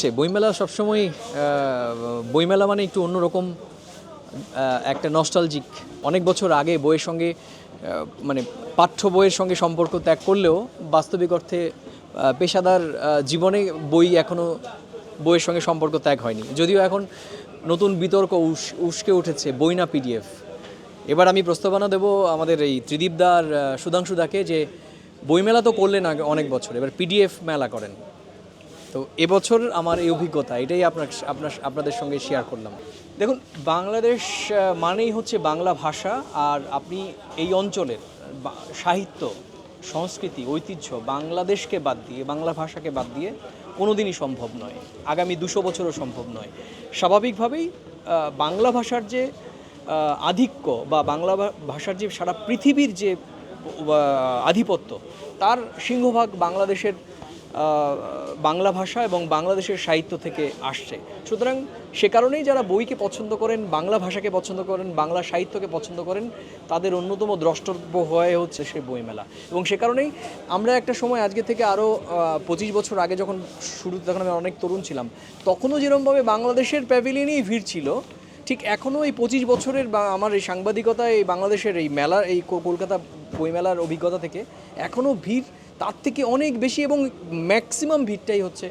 সে বইমেলা সবসময় বইমেলা মানে একটু অন্যরকম একটা নস্টালজিক অনেক বছর আগে বইয়ের সঙ্গে মানে পাঠ্য বইয়ের সঙ্গে সম্পর্ক ত্যাগ করলেও বাস্তবিক অর্থে পেশাদার জীবনে বই এখনও বইয়ের সঙ্গে সম্পর্ক ত্যাগ হয়নি। যদিও এখন নতুন বিতর্ক উস, উস্কে উঠেছে, বই না পিডিএফ এবার আমি প্রস্তাবনা দেব আমাদের এই ত্রিদীপদার সুধাংশুদাকে যে বইমেলা তো করলেন অনেক বছর, এবার পিডিএফ মেলা করেন। তো এবছর আমার এই অভিজ্ঞতা, এটাই আপনার আপনার, আপনাদের সঙ্গে শেয়ার করলাম। দেখুন, বাংলাদেশ মানেই হচ্ছে বাংলা ভাষা, আর আপনি এই অঞ্চলের সাহিত্য, সংস্কৃতি, ঐতিহ্য বাংলাদেশকে বাদ দিয়ে, বাংলা ভাষাকে বাদ দিয়ে কোনোদিনই সম্ভব নয়। আগামী দুশো বছরও সম্ভব নয়। স্বাভাবিকভাবেই বাংলা ভাষার যে আধিক্য বা বাংলা ভাষার যে সারা পৃথিবীর যে আধিপত্য, তার সিংহভাগ বাংলাদেশের বাংলা ভাষা এবং বাংলাদেশের সাহিত্য থেকে আসছে। সুতরাং সে কারণেই যারা বইকে পছন্দ করেন, বাংলা ভাষাকে পছন্দ করেন, বাংলা সাহিত্যকে পছন্দ করেন, তাদের অন্যতম দ্রষ্টব্য হয়ে হচ্ছে সে বইমেলা। এবং সে কারণেই আমরা একটা সময় আজকে থেকে আরও পঁচিশ বছর আগে যখন শুরুতে তখন আমি অনেক তরুণ ছিলাম, তখনও যেরকমভাবে বাংলাদেশের প্যাভিলিয়নেই ভিড় ছিল ঠিক এখনও এই পঁচিশ বছরের বা আমার এই সাংবাদিকতায় এই বাংলাদেশের এই মেলার, এই কলকাতা বইমেলার অভিজ্ঞতা থেকে এখনও ভিড়, তার থেকে অনেক বেশি এবং ম্যাক্সিমাম ভিড়টাই হচ্ছে